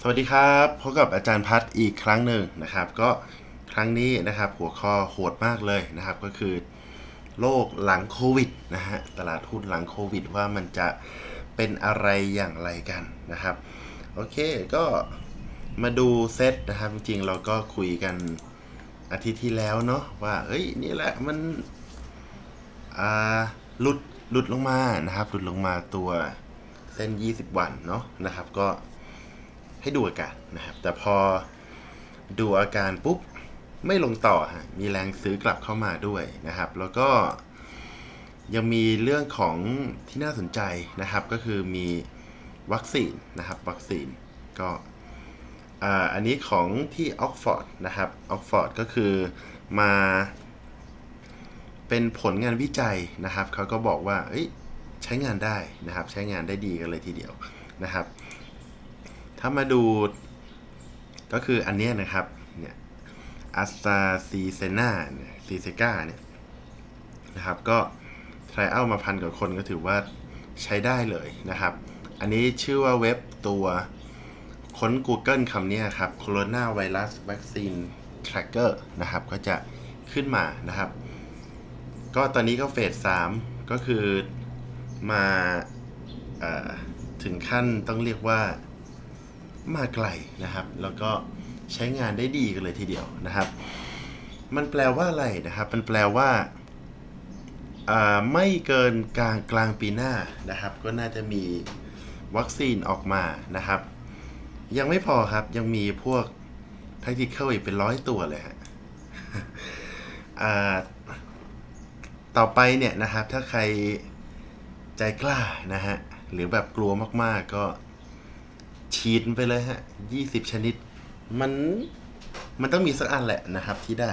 สวัสดีครับพบกับอาจารย์พัฒอีกครั้งหนึ่งนะครับ ก็ครั้งนี้นะครับ หัวข้อโหดมากเลยนะครับ ก็คือโลกหลังโควิดนะฮะตลาดหุ้นหลังโควิด ว่ามันจะเป็นอะไรอย่างไรกันนะครับโอเคก็มาดูเซตนะครับ จริงๆ เราก็คุยกันอาทิตย์ที่แล้วเนาะว่าเอ้ยนี่แหละมันอ่าหลุดหลุดลงมานะครับ หลุดลงมาตัวเส้น 20 วันเนาะนะครับ ก็ ให้ดูอาการนะครับ แต่พอดูอาการปุ๊บไม่ลงต่อฮะมีแรงซื้อกลับเข้ามาด้วยนะครับ แล้วก็ยังมีเรื่องของที่น่าสนใจนะครับ ก็คือมีวัคซีนนะครับ วัคซีนก็อันนี้ของที่ออกฟอร์ดนะครับออกฟอร์ดก็คือมาเป็นผลงานวิจัยนะครับเขาก็บอกว่าใช้งานได้นะครับ ใช้งานได้ดีกันเลยทีเดียวนะครับ ถ้ามาดูก็คืออันนี้นะครับ เนี่ยอัสตาซีเซนาซีเซกาเนี่ยนะครับ ก็ทรเอามาพันกว่าคนก็ถือว่าใช้ได้เลยนะครับ อันนี้ชื่อว่าเว็บตัวค้น Google คำนี้ครับ Corona Virus Vaccine Tracker นะครับ ก็จะขึ้นมานะครับ ก็ตอนนี้ก็เฟสสามก็คือมาอถึงขั้นต้องเรียกว่า มาไกลนะครับ แล้วก็ใช้งานได้ดีกันเลยทีเดียวนะครับ มันแปลว่าอะไรนะครับ มันแปลว่าไม่เกินกลางกลางปีหน้านะครับ ก็น่าจะมีวัคซีนออกมานะครับ ยังไม่พอครับยังมีพวก practical อีกเป็นร้อยตัวเลยฮะต่อไปเนี่ยนะครับถ้าใครใจกล้านะฮะหรือแบบกลัวมากๆก็ ฉีดไปเลยฮะยี่สิบชนิด มันมันต้องมีสักอันแหละนะครับที่ได้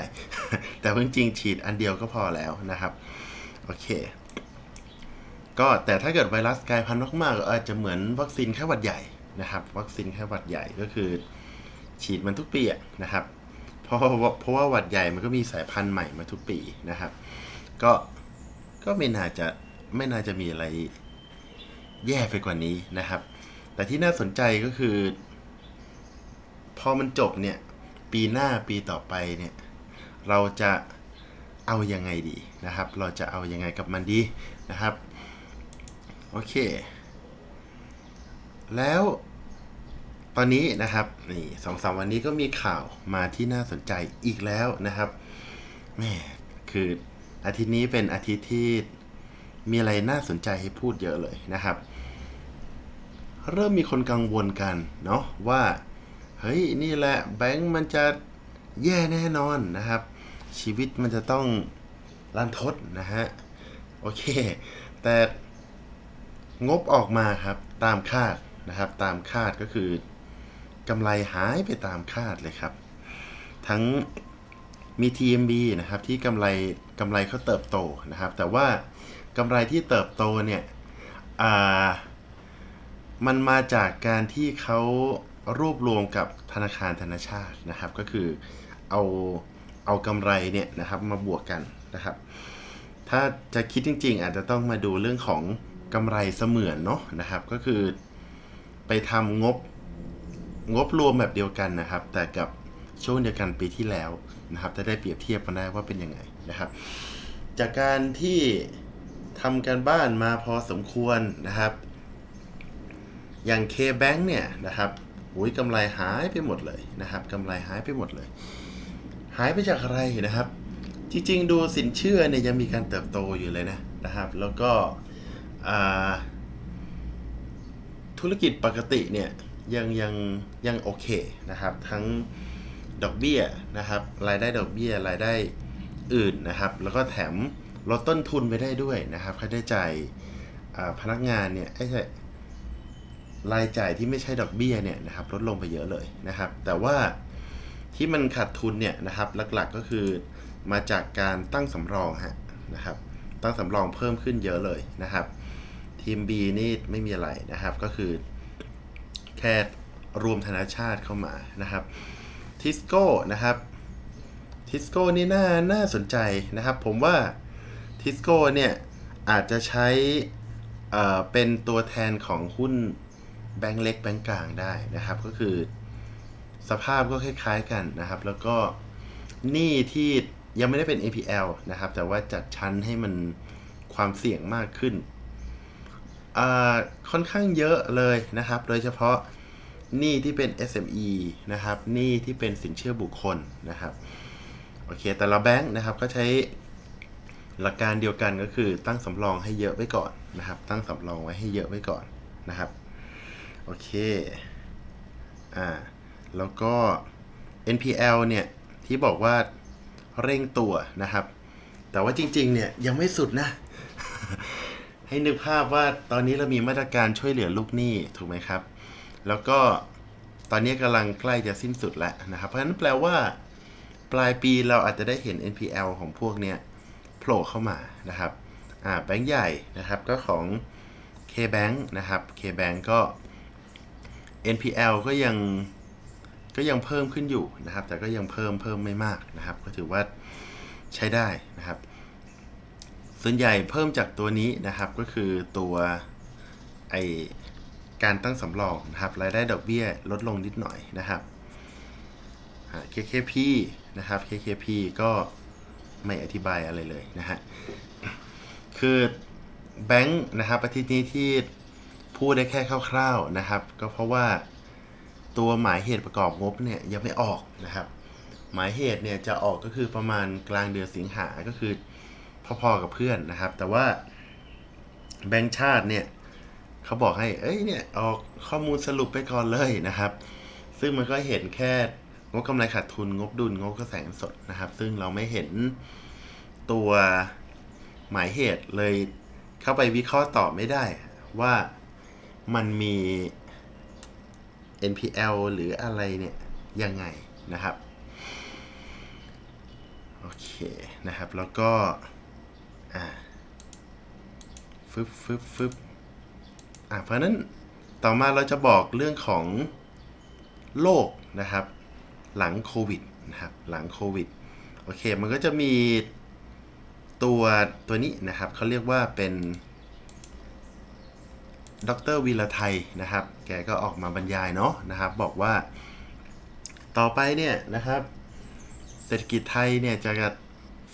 แต่จริงๆฉีดอันเดียวก็พอแล้วนะครับ โอเค ก็แต่ถ้าเกิดไวรัสกลายพันธุ์มากๆก็อาจจะเหมือนวัคซีนแค่หวัดใหญ่นะครับ วัคซีนแค่หวัดใหญ่ก็คือ ฉีดมันทุกปีนะครับ เพราะว่าเพราะว่าหวัดใหญ่มันก็มีสายพันธุ์ใหม่มาทุกปีนะครับ ก็ก็ไม่น่าจะไม่น่าจะมีอะไรแย่ไปกว่านี้นะครับ แต่ที่น่าสนใจก็คือ พอมันจบเนี่ย ปีหน้าปีต่อไปเนี่ย เราจะเอายังไงดีนะครับ เราจะเอายังไงกับมันดีนะครับ โอเค แล้วตอนนี้นะครับนี่สองสามวันนี้ก็มีข่าวมาที่น่าสนใจอีกแล้วนะครับแม่คืออาทิตย์นี้เป็นอาทิตย์ที่มีอะไรน่าสนใจให้พูดเยอะเลยนะครับ เริ่มมีคนกังวลกันเนาะว่า เฮ้ย นี่แหละแบงก์มันจะแย่แน่นอนนะครับ ชีวิตมันจะต้องรันทดนะฮะ โอเค แต่งบออกมาครับตามคาดนะครับ ตามคาดก็คือกำไรหายไปตามคาดเลยครับ ทั้งมี TMB นะครับที่กำไรกำไรเขาเติบโตนะครับ แต่ว่ากำไรที่เติบโตเนี่ยอ่า มันมาจากการที่เขารวบรวมกับธนาคารธนาชาตินะครับ ก็คือเอาเอากำไรเนี่ยนะครับมาบวกกันนะครับ ถ้าจะคิดจริง ๆ อาจจะต้องมาดูเรื่องของกำไรเสมือนเนาะนะครับ ก็คือไปทำงบงบรวมแบบเดียวกันนะครับ แต่กับช่วงเดียวกันปีที่แล้วนะครับ จะได้เปรียบเทียบกันได้ว่าเป็นยังไงนะครับ จากการที่ทำการบ้านมาพอสมควรนะครับ อย่าง K-Bank เนี่ยนะครับอุ้ยกำไรหายไปหมดเลยนะครับกำไรหายไปหมดเลย หายไปจากอะไรนะครับ จริงๆ ดูสินเชื่อเนี่ยยังมีการเติบโตอยู่เลยนะนะครับ แล้วก็ธุรกิจปกติเนี่ยยังยังยังโอเคนะครับ ทั้งดอกเบี้ยนะครับ รายได้ดอกเบี้ยรายได้อื่นนะครับ แล้วก็แถมลดต้นทุนไปได้ด้วยนะครับค่าใช้จ่ายพนักงานเนี่ยไอ้ใช่ รายจ่ายที่ไม่ใช่ดอกเบี้ยเนี่ยนะครับลดลงไปเยอะเลยนะครับ แต่ว่าที่มันขาดทุนเนี่ยนะครับหลักๆก็คือมาจากการตั้งสำรองฮะนะครับตั้งสำรองเพิ่มขึ้นเยอะเลยนะครับทีม B นี่ไม่มีอะไรนะครับก็คือ แค่รวมธนาชาติเข้ามานะครับทิสโก้นะครับทิสโก้นี่น่าน่าสนใจนะครับ ผมว่าทิสโก้เนี่ยอาจจะใช้เอ่อเป็นตัวแทนของหุ้น แบงก์เล็กแบงก์กลางได้นะครับ ก็คือสภาพก็คล้ายๆกันนะครับ แล้วก็หนี้ที่ยังไม่ได้เป็น APL นะครับ แต่ว่าจัดชั้นให้มันความเสี่ยงมากขึ้น ค่อนข้างเยอะเลยนะครับ โดยเฉพาะหนี้ที่เป็น SME นะครับหนี้ที่เป็นสินเชื่อบุคคลนะครับโอเค แต่ละแบงค์นะครับก็ใช้หลักการเดียวกันก็คือตั้งสำรองให้เยอะไว้ก่อนนะครับ ตั้งสำรองไว้ให้เยอะไว้ก่อนนะครับ โอเค อ่า แล้วก็ NPL เนี่ย ที่บอกว่าเร่งตัวนะครับ แต่ว่าจริงๆ เนี่ย ยังไม่สุดนะ ให้นึกภาพว่าตอนนี้เรามีมาตรการช่วยเหลือลูกหนี้ ถูกไหมครับ แล้วก็ตอนนี้กำลังใกล้จะสิ้นสุดแล้วนะครับ เพราะฉะนั้นแปลว่า ปลายปีเราอาจจะได้เห็น NPL ของพวกเนี้ยโผล่เข้ามานะครับ อ่า แบงก์ใหญ่นะครับ ก็ของ KBank นะครับ KBank ก็ NPL ก็ยังก็ยังเพิ่มขึ้นอยู่นะครับ แต่ก็ยังเพิ่มเพิ่มไม่มากนะครับ ก็ถือว่าใช้ได้นะครับ ส่วนใหญ่เพิ่มจากตัวนี้นะครับก็คือตัวไอการตั้งสำรองนะครับรายได้ดอกเบี้ยลดลงนิดหน่อยนะครับอ่า KKP นะครับ KKP ก็ไม่อธิบายอะไรเลยนะฮะ คือแบงค์นะครับอาทิตย์นี้ที่ พูดได้แค่คร่าวๆนะครับ ก็เพราะว่าตัวหมายเหตุประกอบงบเนี่ยยังไม่ออกนะครับ หมายเหตุเนี่ยจะออกก็คือประมาณกลางเดือนสิงหาก็คือพอๆกับเพื่อนนะครับ แต่ว่าแบงค์ชาติเนี่ยเขาบอกให้เอ้ยเนี่ยออกข้อมูลสรุปไปก่อนเลยนะครับ ซึ่งมันก็เห็นแค่งบกำไรขาดทุนงบดุลงบกระแสเงินสดนะครับ ซึ่งเราไม่เห็นตัวหมายเหตุเลยเข้าไปวิเคราะห์ต่อไม่ได้ว่า มันมี NPL หรืออะไรเนี่ยยังไงนะครับโอเคนะครับแล้วก็อ่าฟึบฟึบฟึบอ่าเพราะฉะนั้นต่อมาเราจะบอกเรื่องของโลกนะครับ หลังโควิดนะครับหลังโควิดโอเคมันก็จะมีตัวตัวนี้นะครับเขาเรียกว่าเป็น ดรวีระไทยนะครับ แกก็ออกมาบรรยายเนาะนะครับ บอกว่า ต่อไปเนี่ยนะครับ เศรษฐกิจไทยเนี่ยจะ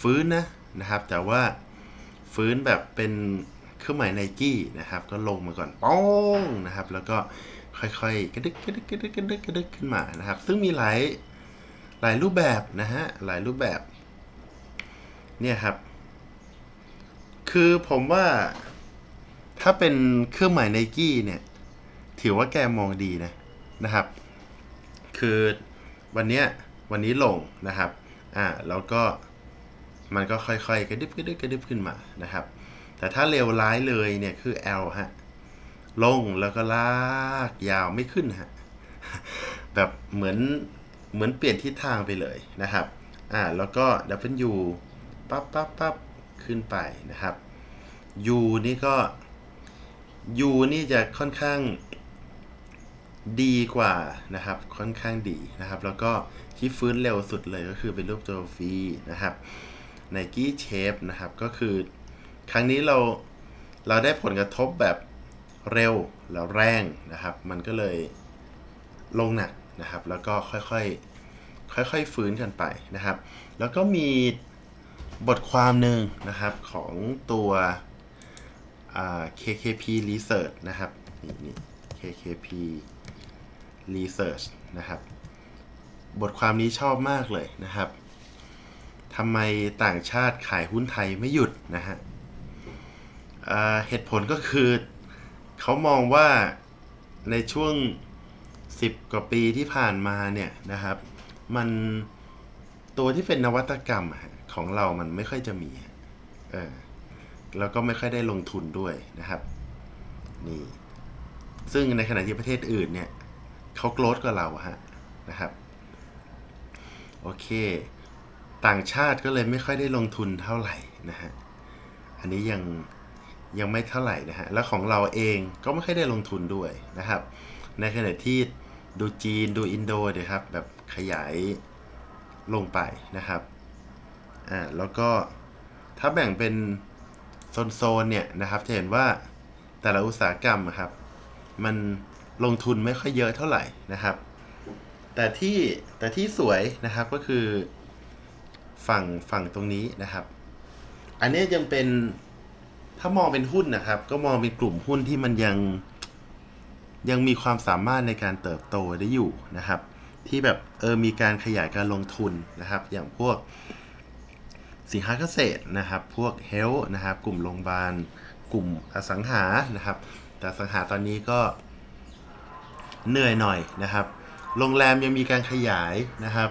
ฟื้นนะนะครับ แต่ว่าฟื้นแบบเป็นเครื่องหมายไนกี้นะครับ ก็ลงมาก่อนป้องนะครับ แล้วก็ค่อยๆกระดึกกระดึกกระดึกกระดึกกระดึกขึ้นมานะครับ ซึ่งมีหลายหลายรูปแบบนะฮะหลายรูปแบบเนี่ยครับ คือผมว่า ถ้าเป็นเครื่องหมายไนกี้เนี่ย ถือว่าแกมองดีนะนะครับ คือวันเนี้ยวันนี้ลงนะครับอ่าแล้วก็มันก็ค่อยๆ กระดึบกระดึบกระดึบขึ้นมานะครับ แต่ถ้าเลวร้ายเลยเนี่ยคือ L ฮะลงแล้วก็ลากยาวไม่ขึ้นฮะแบบเหมือนเหมือนเปลี่ยนทิศทางไปเลยนะครับอ่าแล้วก็ W ปั๊บปั๊บปั๊บขึ้นไปนะครับ U นี่ก็ U นี่จะค่อนข้างดีกว่านะครับ ค่อนข้างดีนะครับ แล้วก็ที่ฟื้นเร็วสุดเลยก็คือเป็นรูปตัว V นะครับ Nike Shape นะครับก็คือครั้งนี้เราเราได้ผลกระทบแบบเร็วแล้วแรงนะครับ มันก็เลยลงหนักนะครับ แล้วก็ค่อยๆค่อยๆฟื้นกันไปนะครับ แล้วก็มีบทความหนึ่งนะครับของตัว KKP Research นะครับนี่นี่ KKP Research นะครับ บทความนี้ชอบมากเลยนะครับทำไมต่างชาติขายหุ้นไทยไม่หยุดนะฮะเหตุผลก็คือเขามองว่าในช่วง 10 กว่าปีที่ผ่านมาเนี่ยนะครับ มันตัวที่เป็นนวัตกรรมของเรามันไม่ค่อยจะมีเออ แล้วก็ไม่ค่อยได้ลงทุนด้วยนะครับนี่ซึ่งในขณะที่ประเทศอื่นเนี่ยเขาโกรธกว่าเราฮะนะครับโอเค ต่างชาติก็เลยไม่ค่อยได้ลงทุนเท่าไหร่นะฮะอันนี้ยังยังไม่เท่าไหร่นะฮะแล้วของเราเองก็ไม่ค่อยได้ลงทุนด้วยนะครับ ในขณะที่ดูจีนดูอินโดเนี่ยครับแบบขยายลงไปนะครับอ่าแล้วก็ถ้าแบ่งเป็น โซนๆเนี่ยนะครับจะเห็นว่าแต่ละอุตสาหกรรมครับ มันลงทุนไม่ค่อยเยอะเท่าไหร่นะครับ แต่ที่แต่ที่สวยนะครับก็คือฝั่งฝั่งตรงนี้นะครับ อันนี้ยังเป็นถ้ามองเป็นหุ้นนะครับ ก็มองเป็นกลุ่มหุ้นที่มันยังยังมีความสามารถในการเติบโตได้อยู่นะครับ ที่แบบเออมีการขยายการลงทุนนะครับ อย่างพวก สินค้าเกษตรนะครับ พวกเฮลท์นะครับ กลุ่มโรงพยาบาล กลุ่มอสังหานะครับ แต่อสังหาตอนนี้ก็เหนื่อยหน่อยนะครับ โรงแรมยังมีการขยายนะครับ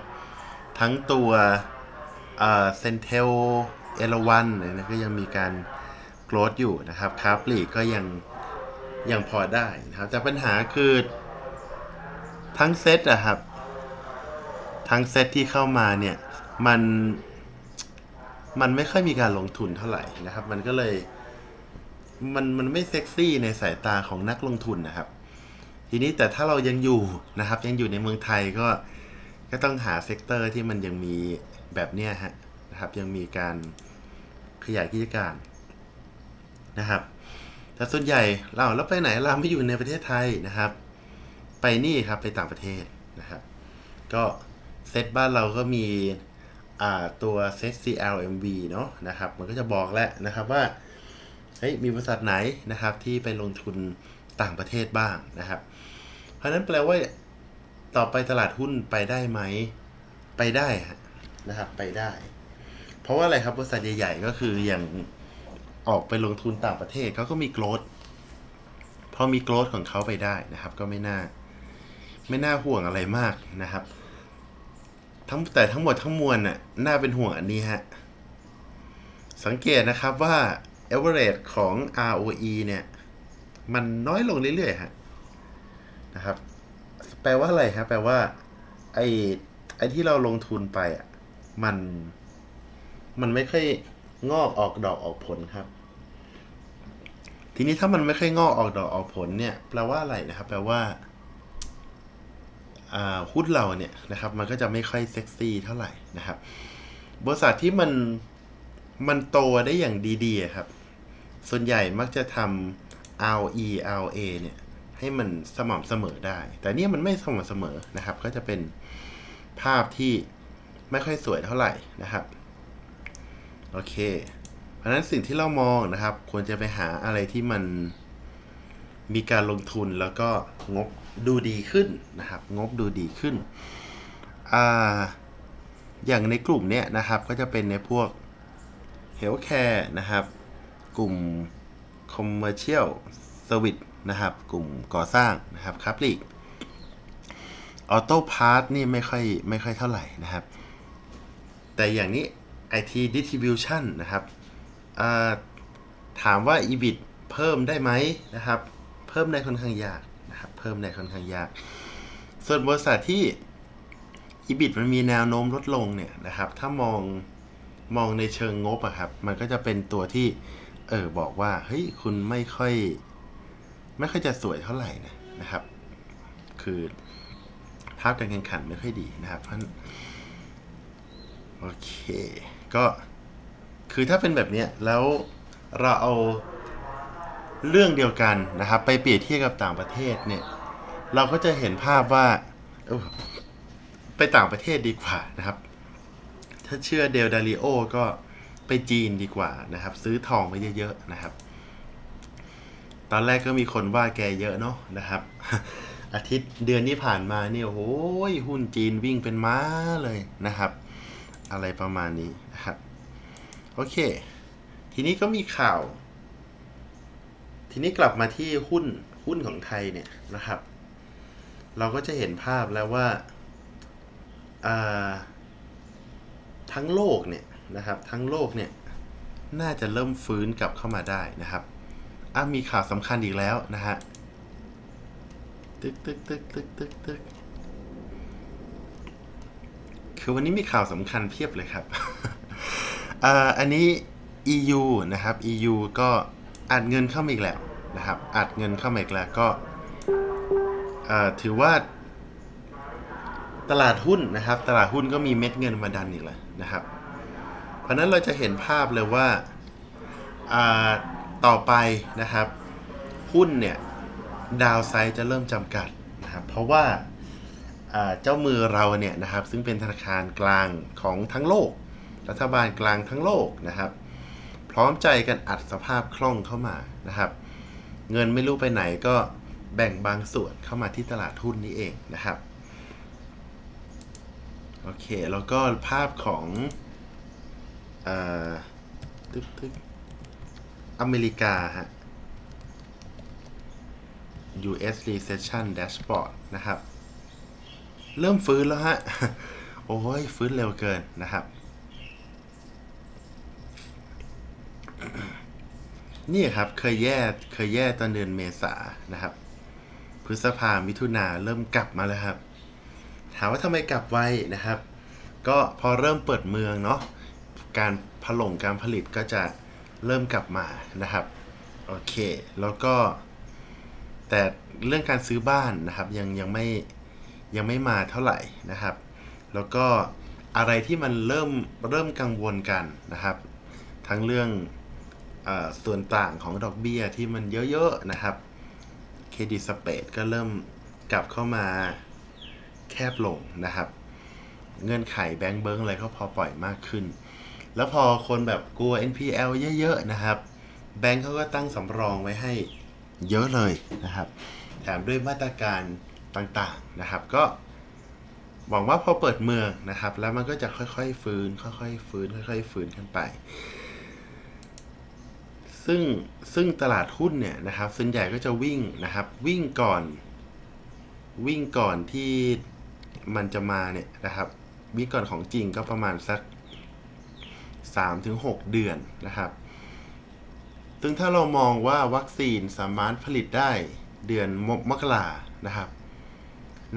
ทั้งตัวเซนเทลเอราวันเนี่ยก็ยังมีการโกรธอยู่นะครับคาปลีกก็ยังยังพอได้นะครับ แต่ปัญหาคือทั้งเซตอะครับ ทั้งเซตที่เข้ามาเนี่ย มัน มันไม่ค่อยมีการลงทุนเท่าไหร่นะครับ มันก็เลยมันมันไม่เซ็กซี่ในสายตาของนักลงทุนนะครับ ทีนี้แต่ถ้าเรายังอยู่นะครับ ยังอยู่ในเมืองไทยก็ก็ต้องหาเซกเตอร์ที่มันยังมีแบบเนี้ยฮะนะครับ ยังมีการขยายกิจการนะครับแต่ส่วนใหญ่เราแล้วไปไหนเราไม่อยู่ในประเทศไทยนะครับ ไปนี่ครับไปต่างประเทศนะครับ ก็เซตบ้านเราก็มี ตัวเซต CLMV เนาะนะครับ มันก็จะบอกแล้วนะครับว่าเฮ้ยมีบริษัทไหนนะครับที่ไปลงทุนต่างประเทศบ้างนะครับ เพราะนั้นแปลว่าต่อไปตลาดหุ้นไปได้ไหมไปได้นะครับไปได้ เพราะว่าอะไรครับบริษัทใหญ่ๆก็คืออย่างออกไปลงทุนต่างประเทศเขาก็มีโกรดพอมีโกรดของเขาไปได้นะครับ ก็ไม่น่า ไม่น่าห่วงอะไรมากนะครับ ทั้งแต่ทั้งหมดทั้งมวลน่ะน่าเป็นห่วงอันนี้ฮะ สังเกตนะครับว่า average ของ ROE เนี่ย มันน้อยลงเรื่อยๆฮะนะครับ แปลว่าอะไรครับแปลว่า ไอ้ไอ้ที่เราลงทุนไปอะมันมันไม่ค่อยงอกออกดอกออกผลครับ ทีนี้ถ้ามันไม่ค่อยงอกออกดอกออกผลเนี่ย แปลว่าอะไรนะครับ แปลว่า หุ้นเราเนี่ยนะครับมันก็จะไม่ค่อยเซ็กซี่เท่าไหร่นะครับ บริษัทที่มันมันโตได้อย่างดีๆครับ ส่วนใหญ่มักจะทำ RE RA เนี่ยให้มันสม่ำเสมอได้ แต่เนี่ยมันไม่สม่ำเสมอนะครับ ก็จะเป็นภาพที่ไม่ค่อยสวยเท่าไหร่นะครับ โอเค เพราะฉะนั้นสิ่งที่เรามองนะครับ ควรจะไปหาอะไรที่มันมีการลงทุนแล้วก็งบ ดูดีขึ้นนะครับ งบดูดีขึ้นอ่าอย่างในกลุ่มเนี้ยนะครับก็จะเป็นในพวก Healthcare นะครับ กลุ่ม Commercial Service นะครับ กลุ่มก่อสร้างนะครับครับลีกออโต้พาร์ทนี่ไม่ค่อยไม่ค่อยเท่าไหร่นะครับ แต่อย่างนี้ IT Distribution นะครับถามว่า EBIT เพิ่มได้ไหมนะครับ เพิ่มได้ค่อนข้างยาก เพิ่มได้ค่อนข้างยาก ส่วนบริษัทที่ EBIT มันมีแนวโน้มลดลงเนี่ยนะครับ ถ้ามองมองในเชิงงบอะครับ มันก็จะเป็นตัวที่ เออบอกว่า เฮ้ย คุณไม่ค่อย ไม่ค่อยจะสวยเท่าไหร่นะนะครับ คือภาพการแข่งขันไม่ค่อยดีนะครับ เพราะโอเค ก็คือถ้าเป็นแบบเนี้ยแล้วเราเอา เรื่องเดียวกันนะครับไปเปรียบเทียบกับต่างประเทศเนี่ยเราก็จะเห็นภาพว่าไปต่างประเทศดีกว่านะครับ ถ้าเชื่อเดลดาริโอก็ไปจีนดีกว่านะครับ ซื้อทองไว้เยอะๆนะครับ ตอนแรกก็มีคนว่าแกเยอะเนาะนะครับ อาทิตย์เดือนที่ผ่านมาเนี่ยโอ้โหหุ้นจีนวิ่งเป็นม้าเลยนะครับ อะไรประมาณนี้นะครับ โอเค ทีนี้ก็มีข่าว ทีนี้กลับมาที่หุ้นหุ้นของไทยเนี่ยนะครับ เราก็จะเห็นภาพแล้วว่าอ่าทั้งโลกเนี่ยนะครับทั้งโลกเนี่ยน่าจะเริ่มฟื้นกลับเข้ามาได้นะครับอะมีข่าวสำคัญอีกแล้วนะฮะตึกตึกตึกตึกตึกตึกคือวันนี้มีข่าวสำคัญเพียบเลยครับอ่าอันนี้ EU นะครับ EU ก็อัดเงินเข้ามาอีกแล้ว นะครับอัดเงินเข้ามาอีกแล้วก็ถือว่า ตลาดหุ้นนะครับ ตลาดหุ้นก็มีเม็ดเงินมาดันอีกแล้วนะครับ เพราะนั้นเราจะเห็นภาพเลยว่าต่อไปนะครับ หุ้นเนี่ยดาวไซด์จะเริ่มจำกัดนะครับเพราะว่าเจ้ามือเราเนี่ยนะครับ ซึ่งเป็นธนาคารกลางของทั้งโลก รัฐบาลกลางทั้งโลกนะครับ พร้อมใจกันอัดสภาพคล่องเข้ามานะครับ เงินไม่รู้ไปไหนก็แบ่งบางส่วนเข้ามาที่ตลาดหุ้นนี้เองนะครับ โอเค แล้วก็ภาพของเอ่อตึ๊กตึ๊กอเมริกาฮะ US Recession Dashboard นะครับ เริ่มฟื้นแล้วฮะ โอ้ย ฟื้นเร็วเกินนะครับ นี่ครับเคยแย่เคยแย่ตอนเดือนเมษานะครับ พฤษภามิถุนาเริ่มกลับมาแล้วครับ ถามว่าทำไมกลับไวนะครับ ก็พอเริ่มเปิดเมืองเนาะการผลงการผลิตก็จะเริ่มกลับมานะครับโอเค แล้วก็ แต่เรื่องการซื้อบ้านนะครับ ยังยังไม่ยังไม่มาเท่าไหร่นะครับ แล้วก็อะไรที่มันเริ่มเริ่มกังวลกันนะครับ ทั้งเรื่อง ส่วนต่างของดอกเบี้ยที่มันเยอะ ๆ นะครับเครดิตสเปดก็เริ่มกลับเข้ามาแคบลงนะครับ เงื่อนไขแบงก์เบิ้งอะไรก็พอปล่อยมากขึ้น แล้วพอคนแบบกลัว NPL เยอะ ๆ นะครับ แบงก์เขาก็ตั้งสำรองไว้ให้เยอะเลยนะครับ แถมด้วยมาตรการต่างๆนะครับ ก็หวังว่าพอเปิดเมืองนะครับ แล้วมันก็จะค่อยๆฟื้น ค่อยๆฟื้น ค่อยๆฟื้นกันไป ซึ่งซึ่งตลาดหุ้นเนี่ยนะครับส่วนใหญ่ก็จะวิ่งนะครับ วิ่งก่อน วิ่งก่อนที่มันจะมาเนี่ยนะครับ วิ่งก่อนของจริงก็ประมาณสัก 3-6 เดือนนะครับ ซึ่งถ้าเรามองว่าวัคซีนสามารถผลิตได้เดือนมมกรานะครับ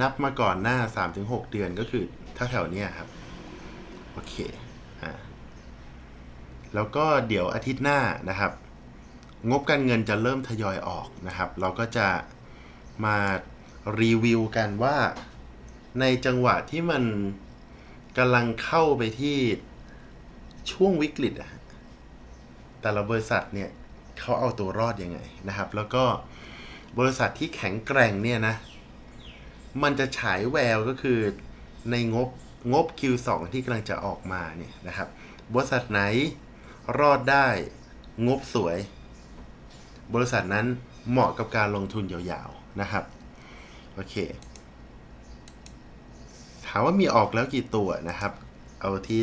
นับมาก่อนหน้า 3-6 เดือนก็คือถ้าแถวๆเนี้ยครับ โอเคอ่าแล้วก็เดี๋ยวอาทิตย์หน้านะครับ งบการเงินจะเริ่มทยอยออกนะครับ เราก็จะมารีวิวกันว่าในจังหวะที่มันกำลังเข้าไปที่ช่วงวิกฤตอะแต่ละบริษัทเนี่ยเขาเอาตัวรอดยังไงนะครับ แล้วก็บริษัทที่แข็งแกร่งเนี่ยนะ มันจะฉายแววก็คือในงบงบ Q2 ที่กำลังจะออกมาเนี่ยนะครับ บริษัทไหนรอดได้งบสวย บริษัทนั้นเหมาะกับการลงทุนยาวๆนะครับโอเคถามว่ามีออกแล้วกี่ตัวนะครับ เอาที่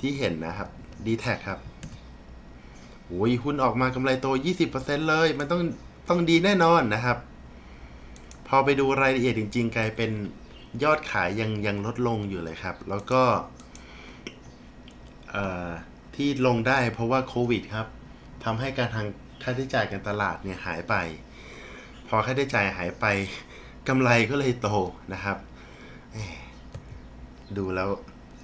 ที่เห็นนะครับ d t แทครับโอ้ยหุ้นออกมากำไรโต 20%เลย มันต้องต้องดีแน่นอนนะครับ พอไปดูรายละเอียดจริง ๆ กลายเป็นยอดขายยังยังลดลงอยู่เลยครับ แล้วก็ที่ลงได้เพราะว่าโควิดครับทำให้การทาง ค่าใช้จ่ายการตลาดเนี่ยหายไป พอค่าใช้จ่ายหายไปกำไรก็เลยโตนะครับ ดูแล้ว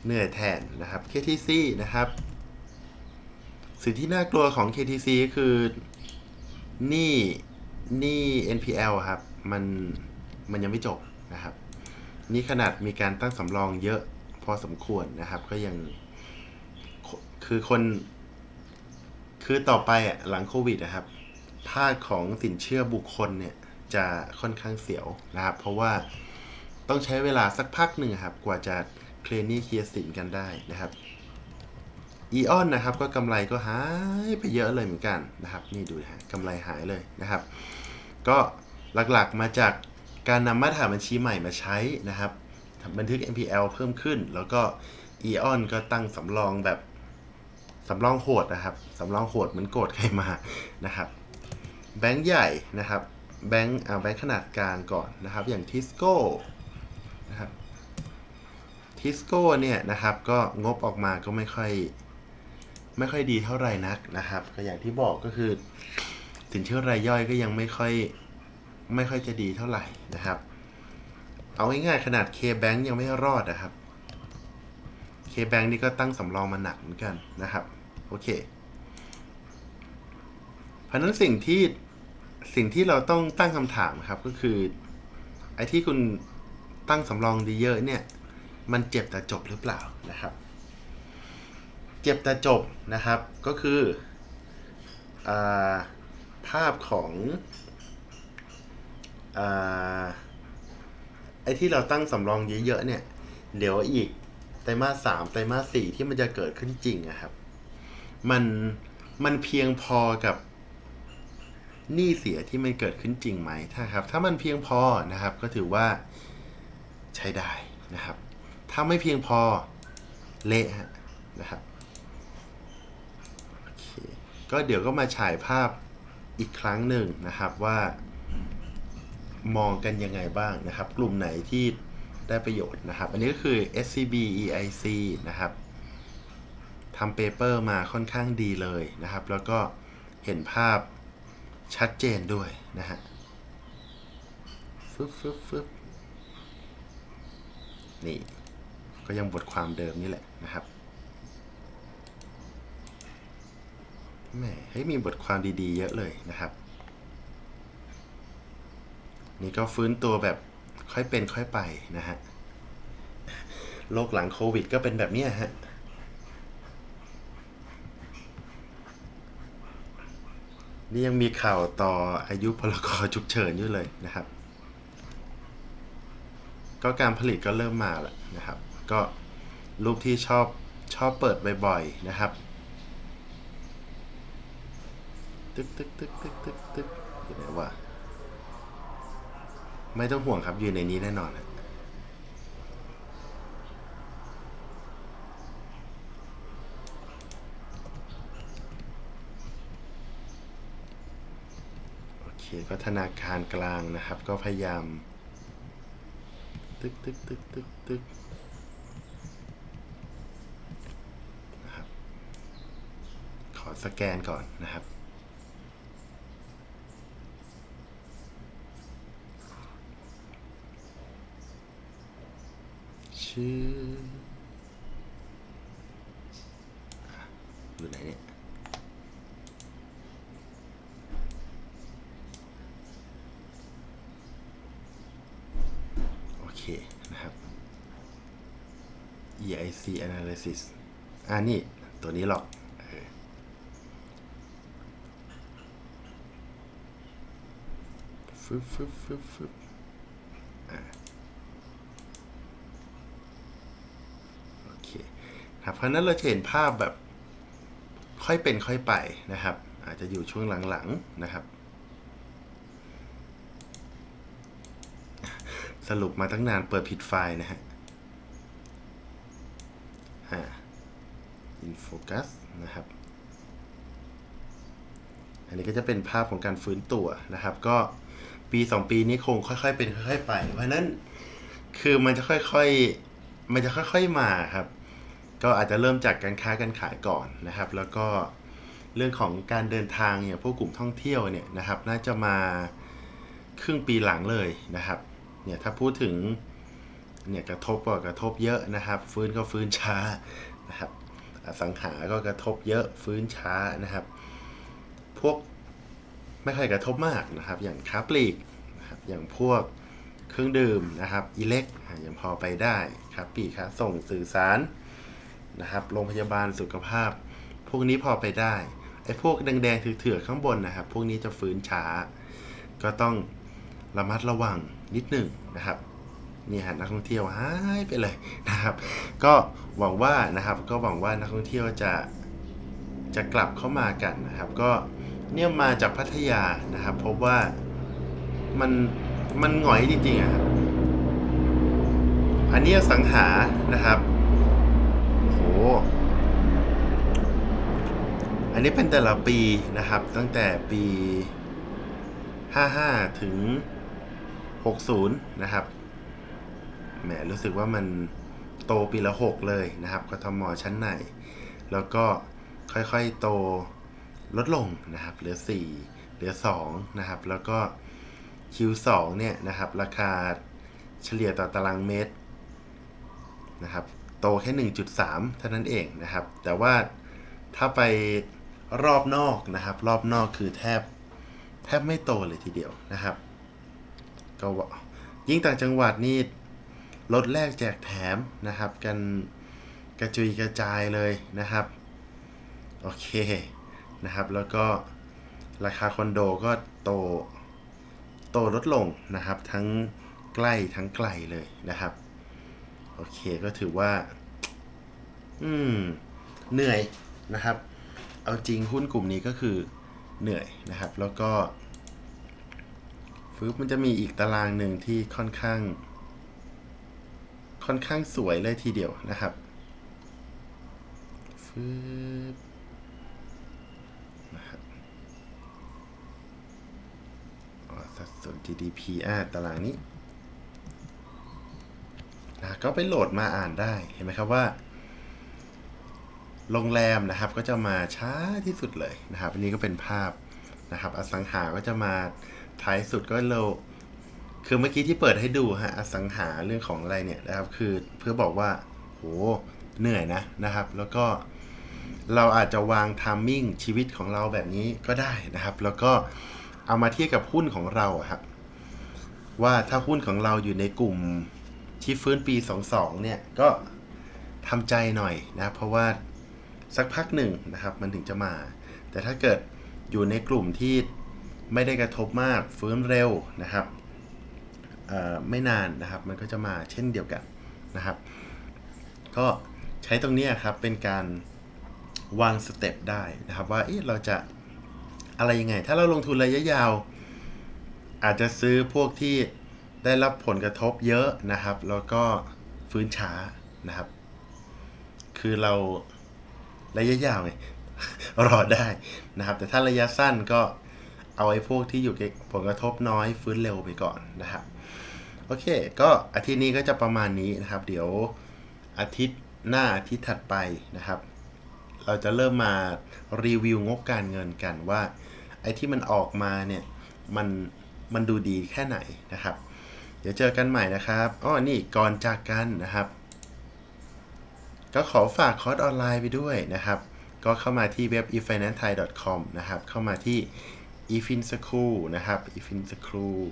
เหนื่อยแทนนะครับ KTC นะครับ สิ่งที่น่ากลัวของ KTC ก็คือหนี้หนี้ NPL ครับ มันมันยังไม่จบนะครับ นี่ขนาดมีการตั้งสำรองเยอะพอสมควรนะครับ ก็ยังคือคน คือต่อไปอะหลังโควิดนะครับภาคของสินเชื่อบุคคลเนี่ยจะค่อนข้างเสียวนะครับ เพราะว่าต้องใช้เวลาสักพักหนึ่งครับ กว่าจะเคลนี่เคลียร์สินกันได้นะครับอีออนนะครับก็กำไรก็หายไปเยอะเลยเหมือนกันนะครับ นี่ดูนะฮะกำไรหายเลยนะครับ ก็หลักๆมาจากการนำมาตรฐานบัญชีใหม่มาใช้นะครับบันทึก NPL เพิ่มขึ้น แล้วก็ e on ก็ตั้งสำรองแบบ สำรองโหดนะครับสำรองโหดเหมือนโกรธใครมานะครับแบงก์ใหญ่นะครับแบงก์อ่าแบงก์ขนาดกลางก่อนนะครับ อย่างทิสโก้นะครับทิสโก้เนี่ยนะครับก็งบออกมาก็ไม่ค่อยไม่ค่อยดีเท่าไหร่นักนะครับ ก็อย่างที่บอกก็คือสินเชื่อรายย่อยก็ยังไม่ค่อยไม่ค่อยจะดีเท่าไหร่นะครับ เอาง่ายๆขนาด K-Bank ยังไม่รอดนะครับ K-Bank นี่ก็ตั้งสำรองมาหนักเหมือนกันนะครับ โอเค เพราะนั้นสิ่งที่สิ่งที่เราต้องตั้งคำถามครับก็คือ ไอ้ที่คุณตั้งสำรองดีเยอะเนี่ย มันเจ็บแต่จบหรือเปล่านะครับ เจ็บแต่จบนะครับก็คืออภาพของอไอ้ที่เราตั้งสำรองเยอะๆเนี่ย เดี๋ยวอีกไตรมาสสามไตรมาสสี่ที่มันจะเกิดขึ้นจริงอะครับ มันมันเพียงพอกับหนี้เสียที่มันเกิดขึ้นจริงไหมถ้าครับ ถ้ามันเพียงพอนะครับ ก็ถือว่าใช้ได้นะครับ ถ้าไม่เพียงพอเละนะครับโอเคก็เดี๋ยวก็มาฉายภาพอีกครั้งหนึ่งนะครับว่า มองกันยังไงบ้างนะครับ กลุ่มไหนที่ได้ประโยชน์นะครับ อันนี้ก็คือ SCB EIC นะครับ ทำเปเปอร์มาค่อนข้างดีเลยนะครับ แล้วก็เห็นภาพชัดเจนด้วยนะฮะฟึบฟึบฟึบนี่ก็ยังบทความเดิมนี่แหละนะครับแหมเฮ้ยมีบทความดีๆ เยอะเลยนะครับ นี่ก็ฟื้นตัวแบบค่อยเป็นค่อยไปนะฮะโลกหลังโควิดก็เป็นแบบนี้ฮะ นี่ยังมีข่าวต่ออายุพลกรฉุกเฉินอยู่เลยนะครับ ก็การผลิตก็เริ่มมาแล้วนะครับ ก็รูปที่ชอบชอบเปิดบ่อยๆนะครับ ตึ๊กตึ๊กตึ๊กตึ๊กตึกตึกอยู่ไหนวะไม่ต้องห่วงครับอยู่ในนี้แน่นอนฮะ เคก็ธนาคารกลางนะครับ ก็พยายามตึกตึกตึกตึกตึกนะครับขอสแกนก่อนนะครับ ชื่ออะอยู่ไหนเนี่ย โอเค นะครับ EIC analysis อ่านี่ตัวนี้หรอกฟึบฟึบฟึบฟึบอ่าโอเคครับเพราะนั้นเราจะเห็นภาพแบบค่อยเป็นค่อยไปนะครับ อาจจะอยู่ช่วงหลังๆนะครับ สรุปมาตั้งนานเปิดผิดไฟล์นะฮะอ่า in focus นะครับ อันนี้ก็จะเป็นภาพของการฟื้นตัวนะครับ ก็ปี 2 ปีนี้คงค่อย ๆ เป็นค่อยๆไป เพราะฉะนั้นคือมันจะค่อยๆ มันจะค่อยๆมาครับ ก็อาจจะเริ่มจากการค้าการขายก่อนนะครับ แล้วก็เรื่องของการเดินทางเนี่ยพวกกลุ่มท่องเที่ยวเนี่ยนะครับ น่าจะมาครึ่งปีหลังเลยนะครับ เนี่ยถ้าพูดถึงเนี่ยกระทบก็กระทบเยอะนะครับ ฟื้นก็ฟื้นช้านะครับอสังหาก็กระทบเยอะฟื้นช้านะครับ พวกไม่ค่อยกระทบมากนะครับ อย่างค้าปลีกนะครับอย่างพวกเครื่องดื่มนะครับอิเล็กยังพอไปได้ครับปีกค้าส่งสื่อสารนะครับโรงพยาบาลสุขภาพ พวกนี้พอไปได้ไอ้พวกแดงๆเถื่อๆข้างบนนะครับ พวกนี้จะฟื้นช้า ก็ต้องระมัดระวัง นิดหนึ่งนะครับนี่ฮะนักท่องเที่ยวหายไปเลยนะครับ ก็หวังว่านะครับก็หวังว่านักท่องเที่ยวจะจะกลับเข้ามากันนะครับ ก็เนี่ยมาจากพัทยานะครับ พบว่ามันมันหงอยจริงๆอะครับอันนี้สังหานะครับโอ้โหอันนี้เป็นแต่ละปีนะครับ ตั้งแต่ปี 55 ถึง 60 นะครับ แหมรู้สึกว่ามันโตปีละ 6 เลยนะครับกทมชั้นใน แล้วก็ค่อยๆโตลดลงนะครับ เหลือ 4 เหลือ 2 นะครับ แล้วก็ Q2 เนี่ยนะครับ ราคาเฉลี่ยต่อตารางเมตรนะครับ โตแค่ 1.3 เท่านั้นเองนะครับ แต่ว่าถ้าไปรอบนอกนะครับ รอบนอกคือแทบแทบไม่โตเลยทีเดียวนะครับ ก็ยิ่งต่างจังหวัดนี่ลดแรกแจกแถมนะครับ กันกระจุยกระจายเลยนะครับ โอเคนะครับ แล้วก็ราคาคอนโดก็โตโตลดลงนะครับ ทั้งใกล้ทั้งไกลเลยนะครับ โอเคก็ถือว่า อืม เหนื่อยนะครับ เอาจริงหุ้นกลุ่มนี้ก็คือเหนื่อยนะครับ แล้วก็ ฟึบมันจะมีอีกตารางหนึ่งที่ค่อนข้าง ค่อนข้างสวยเลยทีเดียวนะครับฟึบนะครับออสัดส่วน GDP อ่าตารางนี้นะก็ไปโหลดมาอ่านได้เห็นไหมครับว่า โรงแรมนะครับก็จะมาช้าที่สุดเลยนะครับ อันนี้ก็เป็นภาพนะครับ อสังหาก็จะมา ท้ายสุดก็โลคือเมื่อกี้ที่เปิดให้ดูฮะอสังหาเรื่องของอะไรเนี่ยนะครับ คือเพื่อบอกว่าโหเหนื่อยนะนะครับ แล้วก็เราอาจจะวางทามมิ่งชีวิตของเราแบบนี้ก็ได้นะครับ แล้วก็เอามาเทียบกับหุ้นของเราครับ ว่าถ้าหุ้นของเราอยู่ในกลุ่มที่ฟื้นปี 22 เนี่ยก็ทำใจหน่อยนะเพราะว่าสักพักหนึ่งนะครับมันถึงจะมา แต่ถ้าเกิดอยู่ในกลุ่มที่ ไม่ได้กระทบมากฟื้นเร็วนะครับไม่นานนะครับมันก็จะมาเช่นเดียวกันนะครับ ก็ใช้ตรงนี้ครับเป็นการวางสเต็ปได้นะครับว่าเเราจะอะไรยังไง ถ้าเราลงทุนระยะยาว อาจจะซื้อพวกที่ได้รับผลกระทบเยอะนะครับ แล้วก็ฟื้นช้านะครับ คือเราระยะยาวไงรอได้นะครับ แต่ถ้าระยะสั้นก็ เอาไอ้พวกที่อยู่ผลกระทบน้อยฟื้นเร็วไปก่อนนะครับโอเค ก็อาทิตย์นี้ก็จะประมาณนี้นะครับ เดี๋ยวอาทิตย์หน้าอาทิตย์ถัดไปนะครับ เราจะเริ่มมารีวิวงบการเงินกันว่า ไอ้ที่มันออกมาเนี่ยมันมันดูดีแค่ไหนนะครับ เดี๋ยวเจอกันใหม่นะครับอ้อนี่ก่อนจากกันนะครับ ก็ขอฝากคอร์สออนไลน์ไปด้วยนะครับ ก็เข้ามาที่เว็บ efinancethai.com นะครับ เข้ามาที่ efinschool นะครับ efinschool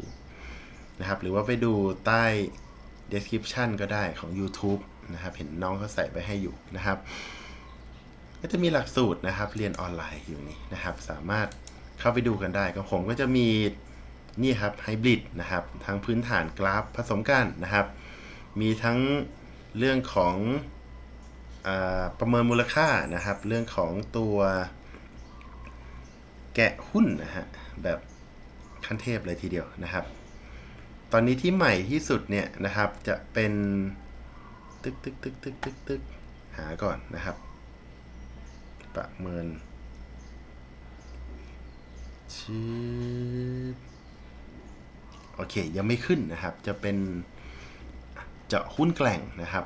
นะครับ หรือว่าไปดูใต้ description ก็ได้ของ YouTube นะครับ เห็นน้องเขาใส่ไปให้อยู่นะครับ ก็จะมีหลักสูตรนะครับ เรียนออนไลน์อยู่นี่นะครับ สามารถเข้าไปดูกันได้ของผมก็จะมีนี่ครับไฮบริดนะครับ ทั้งพื้นฐานกราฟผสมกันนะครับ มีทั้งเรื่องของอประเมินมูลค่านะครับ เรื่องของตัว แกะหุ้นนะฮะแบบขั้นเทพเลยทีเดียวนะครับ ตอนนี้ที่ใหม่ที่สุดเนี่ยนะครับจะเป็นตึกตึกตึกตึกตึกตึกหาก่อนนะครับ ประเมินชืบโอเค ยังไม่ขึ้นนะครับ จะเป็นเจาะหุ้นแกล่งนะครับ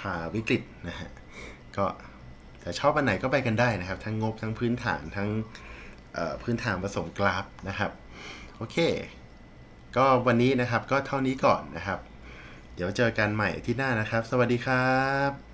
ผ่าวิกฤตนะฮะก็ แต่ชอบอันไหนก็ไปกันได้นะครับ ทั้งงบทั้งพื้นฐานทั้งพื้นฐานผสมกราฟนะครับ โอเค ก็วันนี้นะครับก็เท่านี้ก่อนนะครับ เดี๋ยวเจอกันใหม่ที่หน้านะครับ สวัสดีครับ